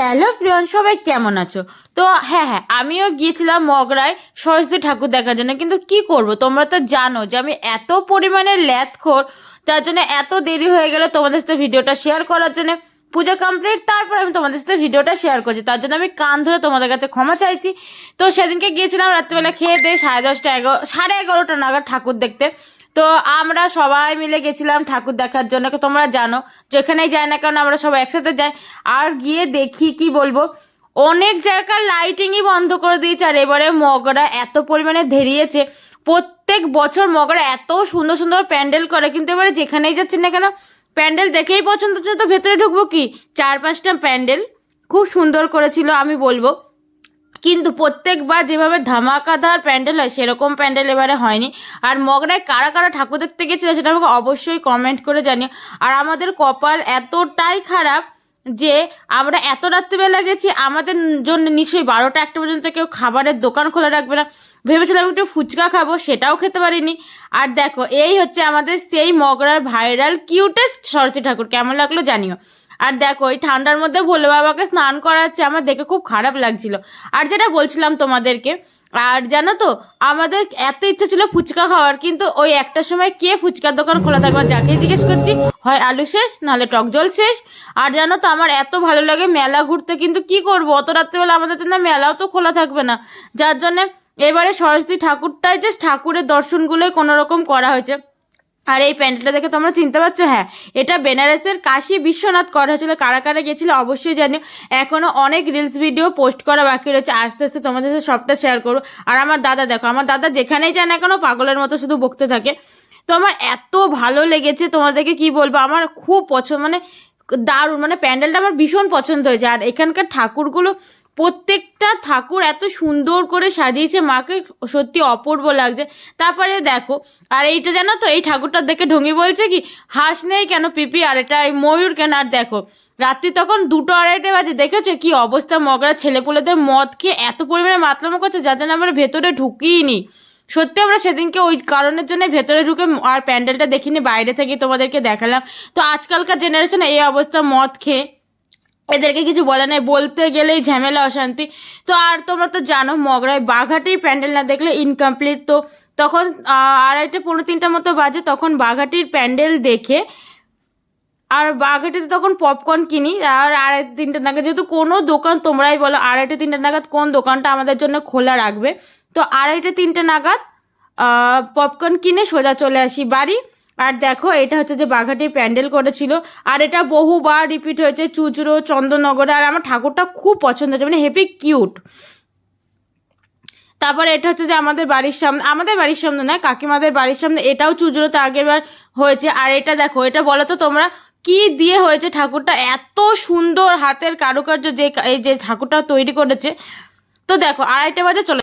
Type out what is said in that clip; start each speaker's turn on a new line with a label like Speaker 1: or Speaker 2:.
Speaker 1: Hello প্রিয়ন, সবাই কেমন আছো? তো হ্যাঁ হ্যাঁ আমিও গিয়েছিলাম মগরায় সরস্বতী ঠাকুর দেখার জন্য, কিন্তু কি করব? তোমরা তো জানো যে আমি এত পরিমাণে ল্যাথখোর তার জন্য এত দেরি হয়ে গেল তোমাদের সাথে ভিডিওটা শেয়ার করার জন্য। পুজো কমপ্লিট তারপর আমি তোমাদের সাথে ভিডিওটা শেয়ার করছি। তার জন্য আমি কান ধরে তোমাদের কাছে ক্ষমা চাইছি। তো সেদিনকে গিয়েছিলাম রাত্রিবেলা খেয়ে দিয়ে সাড়ে দশটা এগারো, সাড়ে এগারোটা নাগাদ ঠাকুর দেখতে। তো আমরা সবাই মিলে গেছিলাম ঠাকুর দেখার জন্য। তোমরা জানো, যেখানেই যাই না কারণ আমরা সবাই একসাথে যাই। আর গিয়ে দেখি, কি বলব, অনেক জায়গার লাইটিংই বন্ধ করে দিয়েছে। আর এবারে মগরা এত পরিমাণে ধেরিয়েছে। প্রত্যেক বছর মগরা এত সুন্দর সুন্দর প্যান্ডেল করে, কিন্তু এবারে যেখানেই যাচ্ছি না কেন, প্যান্ডেল দেখেই পছন্দ হচ্ছে। তো ভেতরে ঢুকবো কি? চার পাঁচটা প্যান্ডেল খুব সুন্দর করেছিল, আমি বলব। কিন্তু প্রত্যেকবার যেভাবে ধামাকাদার প্যান্ডেল হয়, সেরকম প্যান্ডেল এবারে হয়নি। আর মগরায় কারা কারা ঠাকুর দেখতে গেছিল, সেটা আমাকে অবশ্যই কমেন্ট করে জানিও। আর আমাদের কপাল এতটাই খারাপ যে আমরা এত রাত্রিবেলা গেছি, আমাদের জন্য নিশ্চয়ই বারোটা একটা পর্যন্ত কেউ খাবারের দোকান খোলা রাখবে না। ভেবেছিলাম একটু ফুচকা খাব, সেটাও খেতে পারিনি। আর দেখো, এই হচ্ছে আমাদের সেই মগরার ভাইরাল কিউটেস্ট সরস্বতী ঠাকুর। কেমন লাগল জানিও। আর দেখো ওই ঠান্ডার মধ্যে ভোলে বাবাকে স্নান করাচ্ছে, আমার দেখে খুব খারাপ লাগছিল। আর যেটা বলছিলাম তোমাদেরকে, আর জানো তো, আমাদের এত ইচ্ছা ছিল ফুচকা খাওয়ার, কিন্তু ওই একটা সময় কে ফুচকার দোকান খোলা থাকবে? যাকে জিজ্ঞেস করছি, হয় আলু শেষ, নাহলে টক জল শেষ? আর জানো তো, আমার এত ভালো লাগে মেলা ঘুরতে, কিন্তু কি করব? অত রাত্রেবেলা আমাদের জন্য মেলাও তো খোলা থাকবে না। যার জন্য এবারে সরস্বতী ঠাকুরটাই যে ঠাকুরের দর্শনগুলোই কোনো রকম করা হয়েছে। আর এই প্যান্ডেলটা দেখে তোমরা চিনতে পারছ হ্যাঁ এটা বেনারসের কাশি বিশ্বনাথ করা হয়েছিল কারা কারা গেছিল অবশ্যই জানিও। এখনও অনেক রিলস ভিডিও পোস্ট করা বাকি রয়েছে, আস্তে আস্তে তোমাদের সাথে সবটা শেয়ার করব। আর আমার দাদা দেখো, আমার দাদা যেখানেই যায় না কেন পাগলের মতো শুধু বকতে থাকে। তো আমার এত ভালো লেগেছে, তোমাদেরকে কি বলব, আমার খুব পছন্দ মানে দারুণ মানে প্যান্ডেলটা আমার ভীষণ পছন্দ হয়েছে। আর এখানকার ঠাকুরগুলো প্রত্যেকটা ঠাকুর এত সুন্দর করে সাজিয়েছে, মাকে সত্যি অপূর্ব লাগছে। তারপরে দেখো, আর এইটা জানো তো, এই ঠাকুরটা দেখে ঢঙ্গি বলছে কি, হাঁস নেই কেন পিপি, আর এটা এই ময়ূর কেন? আর দেখো, রাত্রি তখন দুটো আড়াইটে বাজে, দেখেছ কি অবস্থা? মগরা ছেলেপুলেদের মদ খেয়ে এত পরিমাণে মাতলামো, করছে, যার জন্য আমরা ভেতরে ঢুকিয়ে সত্যি আমরা সেদিনকে ওই কারণের জন্য ভেতরে ঢুকে আর প্যান্ডেলটা দেখিনি, বাইরে থেকে তোমাদেরকে দেখালাম। তো আজকালকার জেনারেশনে এই অবস্থা মদ খেয়ে এদেরকে কিছু বলে নাই, বলতে গেলেই ঝামেলা, অশান্তি। তো আর তোমরা তো জানো, মগরায় বাঘাটির প্যান্ডেল না দেখলে ইনকমপ্লিট তো তখন আড়াইটে পনেরো তিনটার মতো বাজে, তখন বাঘাটির প্যান্ডেল দেখে, আর বাঘাটিতে তখন পপকর্ন কিনি, আর আড়াইটে তিনটে নাগাদ, যেহেতু কোনো দোকান তোমরাই বলো, আড়াইটে তিনটে নাগাদ কোন দোকানটা আমাদের জন্য খোলা রাখবে। তো আড়াইটে তিনটে নাগাদ পপকর্ন কিনে সোজা চলে আসি বাড়ি। আর দেখো, এটা হচ্ছে যে বাঘাটির প্যান্ডেল করেছিল, আর এটা বহুবার রিপিট হয়েছে চুচড়ো, চন্দননগরে, আর আমার ঠাকুরটা খুব পছন্দ হয়েছে মানে হেভি কিউট তারপরে এটা হচ্ছে যে আমাদের বাড়ির সামনে, আমাদের বাড়ির সামনে নয়, কাকিমাদের বাড়ির সামনে, এটাও চুচড়োতে আগের বার হয়েছে, আর এটা দেখো, এটা বলো তো তোমরা, কি দিয়ে হয়েছে ঠাকুরটা, এত সুন্দর হাতের কারুকার্য যে, এই যে ঠাকুরটা তৈরি করেছে। তো দেখো, আড়াইটা বাজে চলে